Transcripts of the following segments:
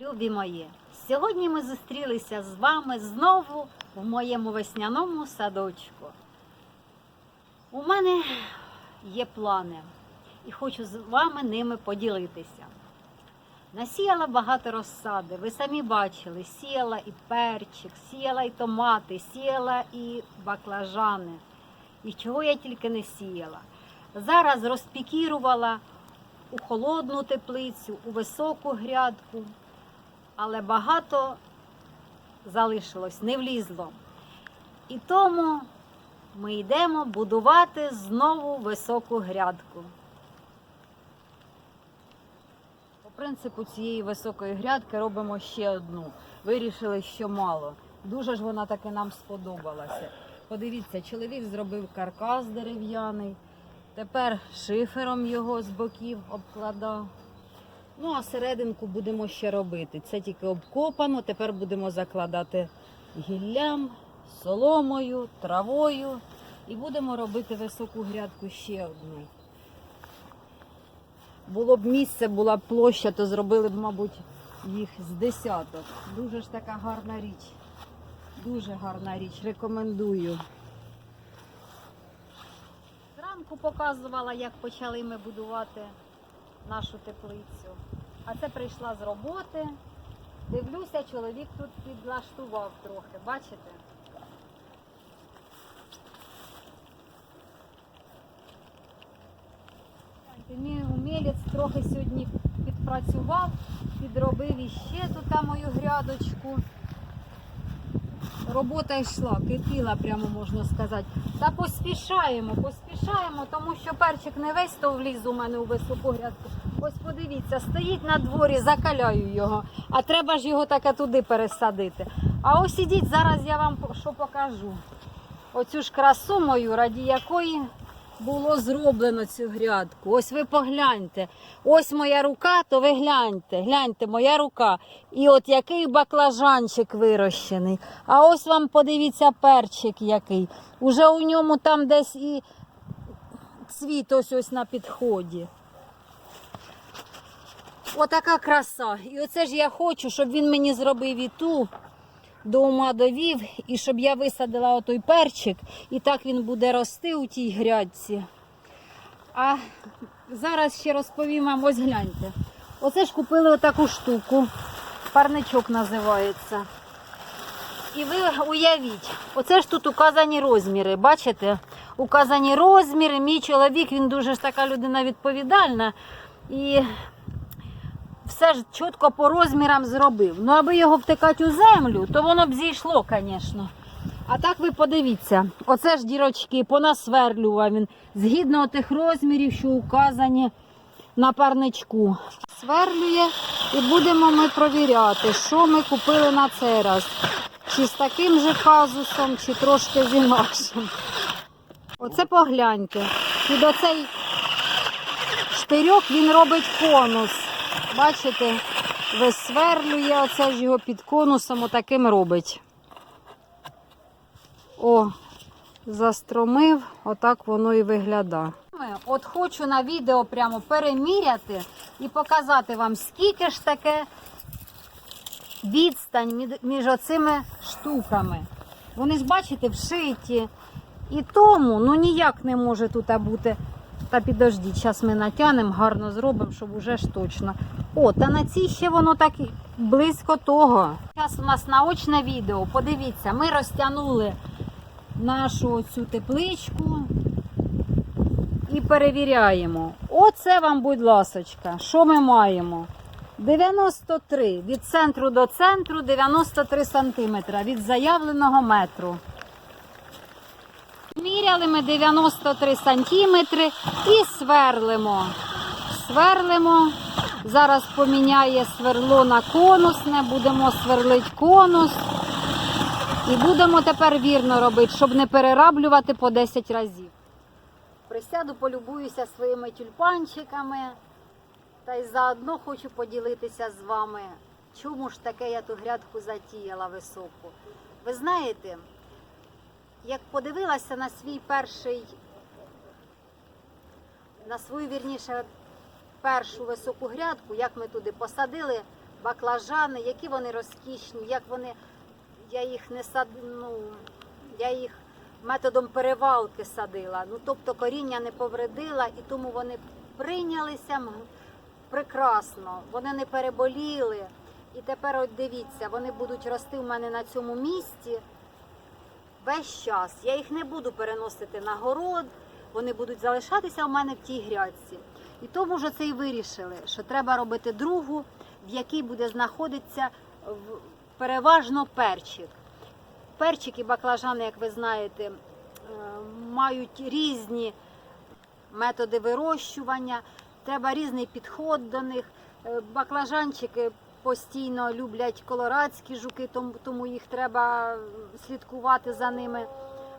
Любі мої, сьогодні ми зустрілися з вами знову в моєму весняному садочку. У мене є плани і хочу з вами ними поділитися. Насіяла багато розсади, ви самі бачили, сіяла і перчик, сіяла і томати, сіяла і баклажани. І чого я тільки не сіяла. Зараз розпікірувала у холодну теплицю, у високу грядку але багато залишилось, не влізло. І тому ми йдемо будувати знову високу грядку. По принципу цієї високої грядки робимо ще одну. Вирішили, що мало. Дуже ж вона таки нам сподобалася. Подивіться, чоловік зробив каркас дерев'яний, тепер шифером його з боків обкладав. Ну, а серединку будемо ще робити. Це тільки обкопано. Тепер будемо закладати гіллям, соломою, травою і будемо робити високу грядку ще одну. Було б місце, була б площа, то зробили б, мабуть, їх з десяток. Дуже ж така гарна річ. Дуже гарна річ. Рекомендую. Зранку показувала, як почали ми будувати нашу теплицю. А це прийшла з роботи. Дивлюся, чоловік тут підлаштував трохи, бачите? Мій умілець трохи сьогодні підпрацював, підробив іще тут мою грядочку. Робота йшла, кипіла, прямо можна сказати. Та поспішаємо, поспішаємо, тому що перчик не весь то вліз у мене у високу грядку. Ось подивіться, стоїть на дворі, закаляю його, а треба ж його таке туди пересадити. А ось ідіть, зараз я вам що покажу. Оцю ж красу мою, раді якої було зроблено цю грядку. Ось ви погляньте. Ось моя рука, то ви гляньте, гляньте, моя рука. І от який баклажанчик вирощений. А ось вам подивіться перчик який. Уже у ньому там десь і цвіт ось ось на підході. Отака краса. І оце ж я хочу, щоб він мені зробив і ту до ума довів, і щоб я висадила отой перчик, і так він буде рости у тій грядці. А зараз ще розповім вам, ось гляньте. Оце ж купили отаку штуку. Парничок називається. І ви уявіть, оце ж тут указані розміри. Бачите? Указані розміри. Мій чоловік, він дуже ж така людина відповідальна. І все ж чітко по розмірам зробив. Ну, аби його втикати у землю, то воно б зійшло, звісно. А так ви подивіться, оце ж дірочки понасверлював він згідно тих розмірів, що указані на парничку. Сверлює і будемо ми провіряти, що ми купили на цей раз. Чи з таким же казусом, чи трошки з інакшим. Оце погляньте. Під оцей штирьок він робить конус. Бачите, висверлює, оце ж його під конусом отаким робить. О, застромив, отак воно і виглядає. От хочу на відео прямо переміряти і показати вам, скільки ж таке відстань між оцими штуками. Вони ж, бачите, вшиті. І тому ну ніяк не може тут бути. Та підождіть, зараз ми натягнемо, гарно зробимо, щоб уже ж точно. О, та на цій ще воно так близько того. Зараз у нас наочне відео. Подивіться, ми розтягнули нашу цю тепличку і перевіряємо. Оце вам, будь ласочка, що ми маємо? 93 від центру до центру 93 сантиметра від заявленого метру. Міряли ми 93 сантиметри і сверлимо. Сверлимо. Зараз поміняє сверло на конусне, будемо сверлити конус. І будемо тепер вірно робити, щоб не перераблювати по 10 разів. Присяду, полюбуюся своїми тюльпанчиками. Та й заодно хочу поділитися з вами, чому ж таке я ту грядку затіяла високу. Ви знаєте, як подивилася на свій перший, на свою вірніше першу високу грядку, як ми туди посадили баклажани, які вони розкішні, як вони. Я їх не сад... ну, я їх методом перевалки садила. Ну, тобто коріння не повредила, і тому вони прийнялися прекрасно, вони не переболіли. І тепер от дивіться, вони будуть рости в мене на цьому місці весь час. Я їх не буду переносити на город, вони будуть залишатися у мене в тій грядці. І тому ж це і вирішили, що треба робити другу, в якій буде знаходитися переважно перчик. Перчик і баклажани, як ви знаєте, е, мають різні методи вирощування, треба різний підход до них. Е, Баклажанчики постійно люблять колорадські жуки, тому їх треба слідкувати за ними.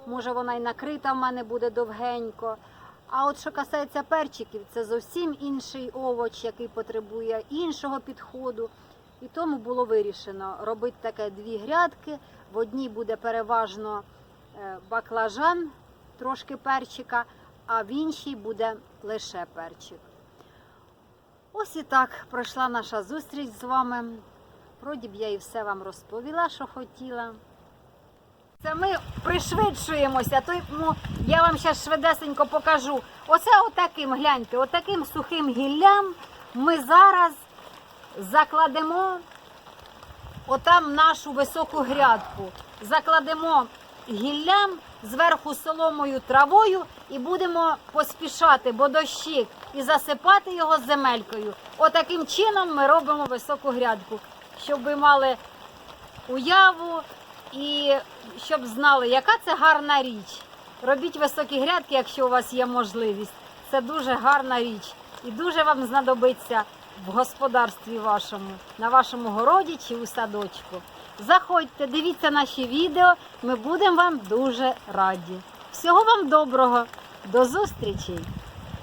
Може, вона і накрита в мене буде довгенько. А от що касається перчиків, це зовсім інший овоч, який потребує іншого підходу. І тому було вирішено робити таке дві грядки. В одній буде переважно е, баклажан, трошки перчика, а в іншій буде лише перчик. Ось і так пройшла наша зустріч з вами. Вроді б я і все вам розповіла, що хотіла. Це ми пришвидшуємося, тому я вам зараз швидесенько покажу. Оце отаким, гляньте, отаким сухим гіллям ми зараз закладемо отам нашу високу грядку. Закладемо гіллям зверху соломою травою і будемо поспішати, бо дощик, і засипати його земелькою. Отаким чином ми робимо високу грядку, щоб ви мали уяву і щоб знали, яка це гарна річ. Робіть високі грядки, якщо у вас є можливість. Це дуже гарна річ і дуже вам знадобиться в господарстві вашому, на вашому городі чи у садочку. Заходьте, дивіться наші відео, ми будемо вам дуже раді. Всього вам доброго, до зустрічей!